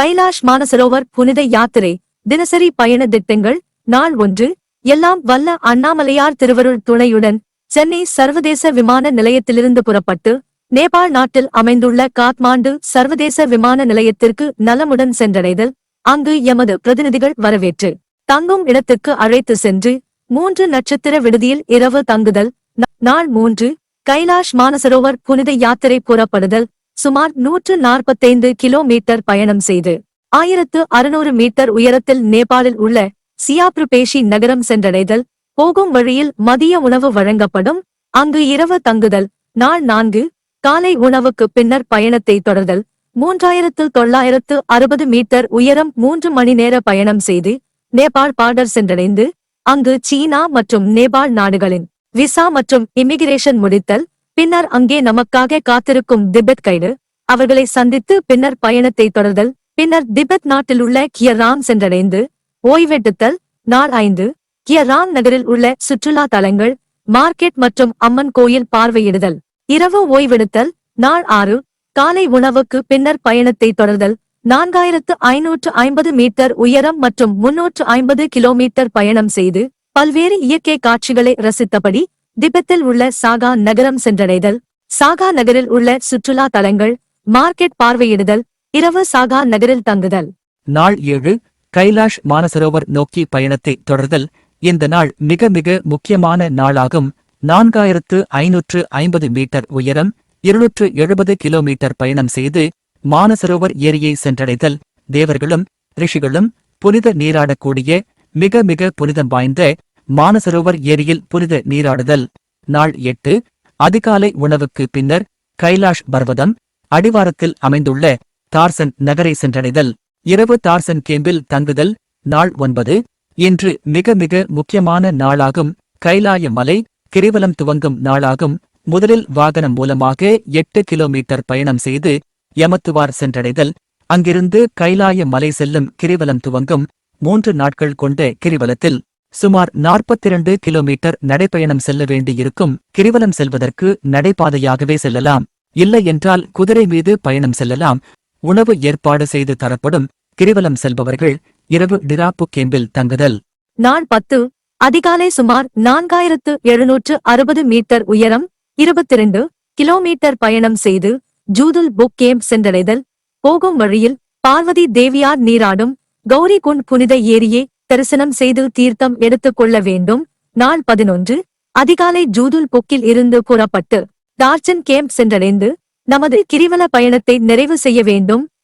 கைலாஷ் மானசரோவர் புனித யாத்திரை தினசரி பயண திட்டங்கள் நாள் ஒன்று எல்லாம் வல்ல அண்ணாமலையார் திருவருள் துணையுடன் சென்னை சர்வதேச விமான நிலையத்திலிருந்து புறப்பட்டு நேபாள் நாட்டில் அமைந்துள்ள காத்மாண்டு சர்வதேச விமான நிலையத்திற்கு நலமுடன் சென்றடைதல் அங்கு எமது பிரதிநிதிகள் வரவேற்று தங்கும் இடத்துக்கு அழைத்து சென்று மூன்று நட்சத்திர விடுதியில் இரவு தங்குதல் நாள் மூன்று கைலாஷ் மானசரோவர் புனித யாத்திரை புறப்படுதல் சுமார் நூற்று நாற்பத்தைந்து கிலோமீட்டர் பயணம் செய்து ஆயிரத்து அறுநூறு மீட்டர் உயரத்தில் நேபாளில் உள்ள சியாப்ருபேஷி நகரம் சென்றடைதல் போகும் வழியில் மதிய உணவு வழங்கப்படும் அங்கு இரவு தங்குதல் நாள் நான்கு காலை உணவுக்கு பின்னர் பயணத்தை தொடர்தல் மூன்றாயிரத்து தொள்ளாயிரத்து அறுபது மீட்டர் உயரம் மூன்று மணி நேர பயணம் செய்து நேபாள் பார்டர் சென்றடைந்து அங்கு சீனா மற்றும் நேபாள் நாடுகளின் விசா மற்றும் இமிகிரேஷன் முடித்தல் பின்னர் அங்கே நமக்காக காத்திருக்கும் திபெத் கைடு அவர்களை சந்தித்து பின்னர் பயணத்தை தொடர்தல் பின்னர் திபெத் நாட்டில் உள்ள கியராம் சென்றடைந்து ஓய்வெடுத்தல். நாள் ஐந்து கியராம் நகரில் உள்ள சுற்றுலா தலங்கள் மார்க்கெட் மற்றும் அம்மன் கோயில் பார்வையிடுதல். இரவு ஓய்வெடுத்தல். நாள் ஆறு காலை உணவுக்கு பின்னர் பயணத்தை தொடர்தல். நான்காயிரத்து ஐநூற்று ஐம்பது மீட்டர் உயரம் மற்றும் முன்னூற்று ஐம்பது கிலோமீட்டர் பயணம் செய்து பல்வேறு இயற்கை காட்சிகளை ரசித்தபடி திபெத்தில் உள்ள சாகா நகரம் சென்றடைதல் சாகா நகரில் உள்ள சுற்றுலா தலங்கள் மார்க்கெட் பார்வையிடுதல் இரவு சாகா நகரில் தங்குதல். நாள் ஏழு கைலாஷ் மானசரோவர் நோக்கி பயணத்தை தொடர்தல். இந்த நாள் மிக மிக முக்கியமான நாளாகும். நான்காயிரத்து ஐநூற்று ஐம்பது மீட்டர் உயரம் இருநூற்று எழுபது கிலோமீட்டர் பயணம் செய்து மானசரோவர் ஏரியை சென்றடைதல். தேவர்களும் ரிஷிகளும் புனித நீராடக்கூடிய மிக மிக புனிதம் வாய்ந்த மானசரோவர் ஏரியில் புனித நீராடுதல். நாள் எட்டு அதிகாலை உணவுக்கு பின்னர் கைலாஷ் பர்வதம் அடிவாரத்தில் அமைந்துள்ள தார்சன் நகரை சென்றடைதல். இரவு தார்சன் கேம்பில் தங்குதல். நாள் ஒன்பது இன்று மிக மிக முக்கியமான நாளாகும். கைலாய மலை கிரிவலம் துவங்கும் நாளாகும். முதலில் வாகனம் மூலமாக எட்டு கிலோமீட்டர் பயணம் செய்து யமத்துவார் சென்றடைதல். அங்கிருந்து கைலாய மலை செல்லும் கிரிவலம் துவங்கும். மூன்று நாட்கள் கொண்ட கிரிவலத்தில் சுமார் 42 கிலோமீட்டர் நடைப்பயணம் செல்ல வேண்டியிருக்கும் கிரிவலம் செல்வதற்கு நடைபாதையாகவே செல்லலாம். இல்லை என்றால் குதிரை மீது பயணம் செல்லலாம். உணவு ஏற்பாடு செய்து தரப்படும் கிரிவலம் செல்பவர்கள் இரவு டிராப்பு கேம்பில் தங்குதல். நான் பத்து. அதிகாலை சுமார் நான்காயிரத்து எழுநூற்று அறுபது மீட்டர் உயரம் இருபத்திரண்டு கிலோமீட்டர் பயணம் செய்து ஜூதுல் புக் கேம்ப் சென்றடைதல். போகும் வழியில் பார்வதி தேவியார் நீராடும் கௌரி குண்ட் புனித ஏரியே தரிசனம் செய்து தீர்த்தம் எடுத்துக் கொள்ள வேண்டும். நாள் பதினொன்று. அதிகாலை ஜூதுல் பொக்கில் இருந்து புறப்பட்டு டார்ச்சன் கேம்ப் சென்றடைந்து நமது கிரிவல பயணத்தை நிறைவு செய்ய வேண்டும்.